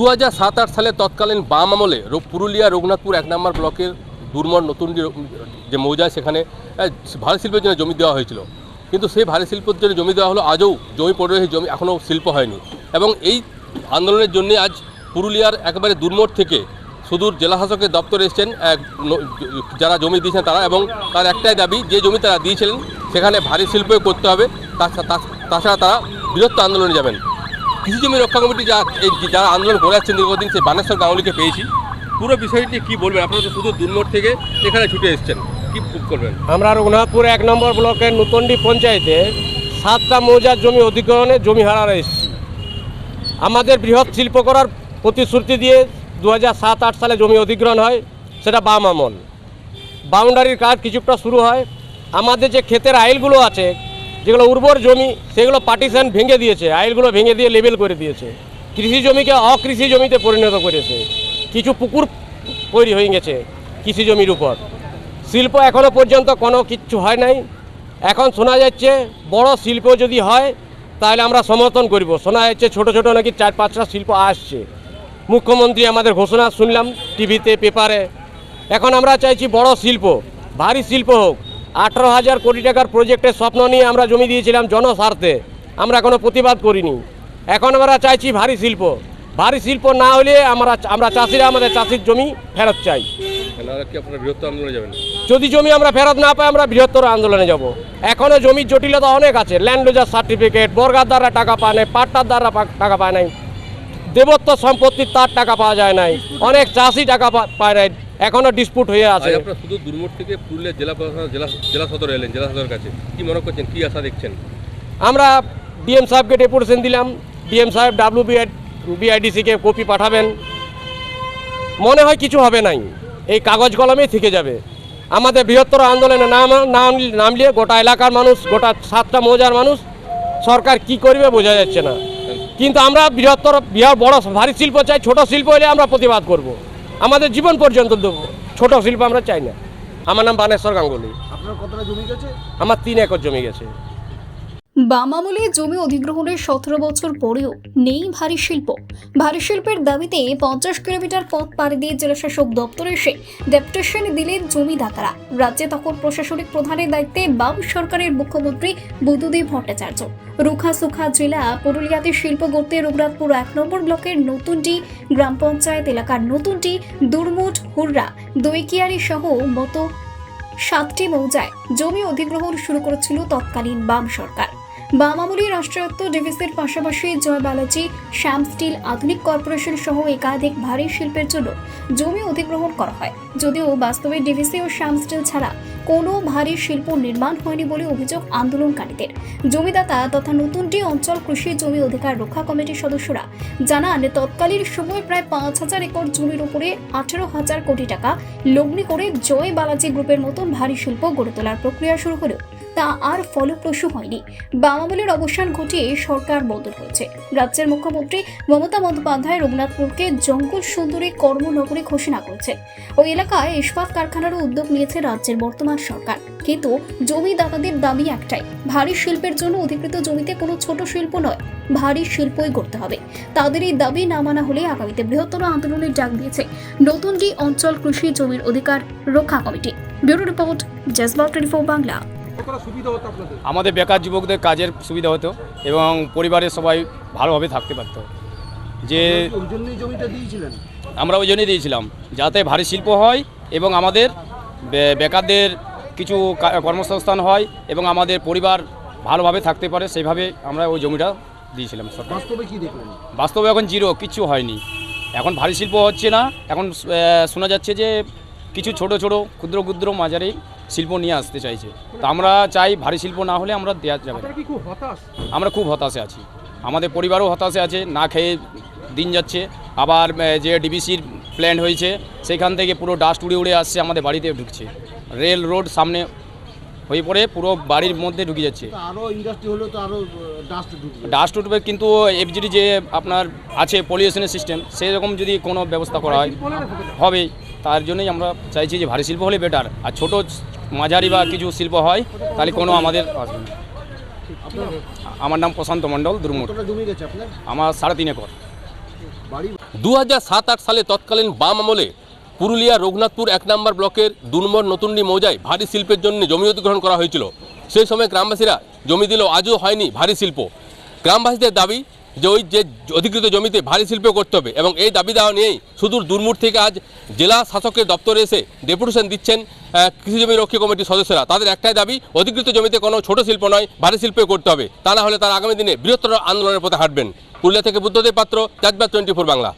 দু হাজার সাত আট সালে তৎকালীন বাম আমলে পুরুলিয়া রঘুনাথপুর এক নম্বর ব্লকের দুর্মর নতুন যে- মৌজায় সেখানে ভারী শিল্পের জন্য জমি দেওয়া হয়েছিল। কিন্তু সেই ভারী শিল্পের জন্য জমি দেওয়া হলো, আজও জমি পড়ে রয়েছে, জমি এখনও শিল্প হয়নি। এবং এই আন্দোলনের জন্য আজ পুরুলিয়ার একেবারে দুর্মোট থেকে সুদূর জেলা শাসকের দপ্তরে এসছেন যারা জমি দিয়েছেন তারা এবং তার একটাই দাবি, যে জমি তারা দিয়েছিলেন, সেখানে ভারী শিল্প করতে হবে তাছা- তাছাড়া তারা বৃহত্তর আন্দোলনে যাবেন। কৃষি জমি রক্ষা কমিটি যা যারা আন্দোলন করে যাচ্ছেন দীর্ঘদিন, সেই বানেশ্বর গাঙ্গুলিকে পেয়েছি। পুরো বিষয়টি কি বলবেন? আপনারা তো শুধু দুর্মোট থেকে এখানে ছুটে এসছেন। কি করবেন? আমরা রঘুনাথপুর এক নম্বর ব্লকের নতুনডি পঞ্চায়েতে সাতটা মৌজার জমি অধিগ্রহণে জমি হারার এসেছি। আমাদের বৃহৎ শিল্প করার প্রতিশ্রুতি দিয়ে দু হাজার সাত, আট সালে জমি অধিগ্রহণ হয়, সেটা বাম আমল। বাউন্ডারির কাজ কিছুটা শুরু হয়। আমাদের যে ক্ষেতের আইলগুলো আছে যেগুলো উর্বর জমি, সেগুলো পার্টিশন ভেঙে দিয়েছে, আইলগুলো ভেঙে দিয়ে লেবেল করে দিয়েছে। কৃষি জমিকে অকৃষি জমিতে পরিণত করেছে। কিছু পুকুর তৈরি হয়ে গেছে কৃষি জমির উপর। শিল্প এখনও পর্যন্ত কোনো কিচ্ছু হয় নাই। এখন শোনা যাচ্ছে, বড় শিল্প যদি হয়, তাহলে আমরা সমর্থন করব। শোনা যাচ্ছে ছোট ছোট নাকি চার পাঁচটা শিল্প আসছে। মুখ্যমন্ত্রী আমাদের ঘোষণা শুনলাম টিভিতে পেপারে এখন আমরা চাইছি বড় শিল্প, ভারী শিল্প হোক। আঠারো হাজার কোটি টাকার প্রজেক্টের স্বপ্ন নিয়ে আমরা জমি দিয়েছিলাম জনস্বার্থে। আমরা কোনো প্রতিবাদ করিনি। এখন আমরা চাইছি ভারী শিল্প। ভারী শিল্প না হলে আমরা আমরা চাষিরা আমাদের চাষির জমি ফেরত চাই। যদি জমি আমরা ফেরত না পাই আমরা বৃহত্তর আন্দোলনে যাব। এখনও জমির জটিলতা অনেক আছে। ল্যান্ড লুজার সার্টিফিকেট বর্গার দ্বারা টাকা পায় নাই পাট্টার দ্বারা টাকা পায় নাই দেবত্ব সম্পত্তির তার টাকা পাওয়া যায় নাই অনেক চাষি টাকা পায় নাই। এখনও ডিসপুট হয়ে আছে। আপনারা শুধু দুর্মোট থেকে পুরুলিয়া জেলা প্রশাসন জেলা জেলা সদর এলেন জেলা সদরের কাছে। কি মনে করছেন কি আশা দেখছেন? আমরা ডিএম সাহেবকে ডেপুটেশন দিলাম। ডিএম সাহেব ডাব্লিউ বিআইডিসিকে কপি পাঠাবেন। মনে হয় কিছু হবে নাই। এই কাগজ কলমেই থেকে যাবে। আমাদের বৃহত্তর আন্দোলনে নাম নাম নামলিয়ে গোটা এলাকার মানুষ গোটা সাতটা মৌজার মানুষ সরকার কি করবে বোঝা যাচ্ছে না। কিন্তু আমরা বৃহত্তর বিহার বড় ভারী শিল্প চাই ছোট শিল্প হলে আমরা প্রতিবাদ করব। আমাদের জীবন পর্যন্ত দেবো। ছোট শিল্প আমরা চাই না। আমার নাম বানেশ্বর গাঙ্গুলি। আপনার কতটা জমি গেছে? আমার তিন একর জমি গেছে। বাম আমলে জমি অধিগ্রহণের সতেরো বছর পরেও নেই ভারী শিল্প। ভারী শিল্পের দাবিতে পঞ্চাশ কিলোমিটার পথ পাড়ি দিয়ে জেলাশাসক দপ্তরে এসে ডেপুটেশন দিলেন জমিদাতারা। রাজ্যে তখন প্রশাসনিক প্রধানের দায়িত্বে বাম সরকারের মুখ্যমন্ত্রী বুদ্ধদেব ভট্টাচার্য। রুখা সুখা জেলা পুরুলিয়াতে শিল্প গড়তে রঘুনাথপুর এক নম্বর ব্লকের নতুনটি গ্রাম পঞ্চায়েত এলাকার নতুনটি দুর্মুট হুররা দইকিয়ারি সহ মতো সাতটি মৌজায় জমি অধিগ্রহণ শুরু করেছিল তৎকালীন বাম সরকার। বাম আমলি রাষ্ট্রায়ত্ত ডিভিসির পাশাপাশি জয় বালাজি শ্যাম স্টিল আধুনিক কর্পোরেশন সহ একাধিক ভারী শিল্পের জন্য জমি অধিগ্রহণ করা হয়। যদিও বাস্তবে ডিভিসি ও শ্যাম স্টিল ছাড়া কোনো ভারী শিল্প নির্মাণ হয়নি বলে অভিযোগ আন্দোলনকারীদের। জমিদাতা তথা নতুনটি অঞ্চল কৃষি জমি অধিকার রক্ষা কমিটির সদস্যরা জানান, তৎকালীন সময় প্রায় পাঁচ হাজার একর জমির উপরে আঠেরো হাজার কোটি টাকা লগ্নি করে জয় বালাজি গ্রুপের মতন ভারী শিল্প গড়ে তোলার প্রক্রিয়া শুরু হলেও তা আর ফলপ্রসূ হয়নি। বাম আমলের অবসান ঘটিয়ে সরকার বদল হয়েছে। রাজ্যের মুখ্যমন্ত্রী মমতা বন্দ্যোপাধ্যায় রঘুনাথপুরকে জঙ্গল সুন্দরী কর্মনগরী ঘোষণা করেছে। ওই এলাকায় ইস্পাত কারখানারও উদ্যোগ নিয়েছে রাজ্যের বর্তমান সরকার। কিন্তু জমিদাতাদের দাবি একটাই, ভারী শিল্পের জন্য অধিকৃত জমিতে কোনো ছোট শিল্প নয়, ভারী শিল্পই করতে হবে। তাদের এই দাবি না মানা হলে আগামীতে বৃহত্তর আন্দোলনের ডাক দিয়েছে নতুনটি অঞ্চল কৃষি জমির অধিকার রক্ষা কমিটি। ব্যুরো রিপোর্ট জেসবা টোয়েন্টি বাংলা। আমাদের বেকার যুবকদের কাজের সুবিধা হতো এবং পরিবারের সবাই ভালোভাবে থাকতে পারত। যে আমরা ওই জন্যই দিয়েছিলাম যাতে ভারী শিল্প হয় এবং আমাদের বেকারদের কিছু কর্মসংস্থান হয় এবং আমাদের পরিবার ভালোভাবে থাকতে পারে সেইভাবে আমরা ওই জমিটা দিয়েছিলাম বাস্তবে কি দেখলেন? বাস্তবে এখন জিরো কিচ্ছু হয়নি। এখন ভারী শিল্প হচ্ছে না এখন শোনা যাচ্ছে যে কিছু ছোট ছোট ক্ষুদ্র ক্ষুদ্র মাঝারি শিল্প নিয়ে আসতে চাইছে। তো আমরা চাই ভারী শিল্প না হলে আমরা দেওয়া যাবে আমরা খুব হতাশে আছি। আমাদের পরিবারও হতাশে আছে না খেয়ে দিন যাচ্ছে। আবার যে ডিবিসির প্ল্যান হয়েছে সেখান থেকে পুরো ডাস্ট উড়ে উড়ে আসছে আমাদের বাড়িতে ঢুকছে। রেল রোড সামনে হয়ে পড়ে পুরো বাড়ির মধ্যে ঢুকে যাচ্ছে। ইন্ডাস্ট্রি তো ডাস্ট ঢুকবে। ডাস্ট উঠবে কিন্তু এফজিডি যে আপনার আছে পলিউশনের সিস্টেম সেরকম যদি কোনো ব্যবস্থা করা হয় হবে। তার জন্যই আমরা চাইছি যে ভারী শিল্প হলে বেটার। আর ছোট মাঝারি বা কিছু শিল্প হয় তাহলে কোনো আমাদের আসবে না। আমার নাম প্রশান্ত মণ্ডল আপনার? আমার সাড়ে তিন একর। দু হাজার সাত আট সালে তৎকালীন বাম আমলে পুরুলিয়া রঘুনাথপুর এক নম্বর ব্লকের দুনম্বর নতুনডি মৌজায় ভারী শিল্পের জন্য জমি অধিগ্রহণ করা হয়েছিল। সেই সময় গ্রামবাসীরা জমি দিলেও আজও হয়নি ভারী শিল্প। গ্রামবাসীদের দাবি যে ওই যে অধিকৃত জমিতে ভারী শিল্প করতে হবে এবং এই দাবি দেওয়া নিয়েই সুদূর দুর্মুর থেকে আজ জেলা শাসকের দপ্তরে এসে ডেপুটেশন দিচ্ছেন কৃষি জমি রক্ষী কমিটির সদস্যরা। তাদের একটাই দাবি, অধিকৃত জমিতে কোনো ছোট শিল্প নয়, ভারী শিল্পে করতে হবে। তা না হলে তারা আগামী দিনে বৃহত্তর আন্দোলনের পথে হাঁটবেন। পুরুলিয়া থেকে বুদ্ধদেব পাত্র চাঁদবাদ টোয়েন্টি ফোর বাংলা।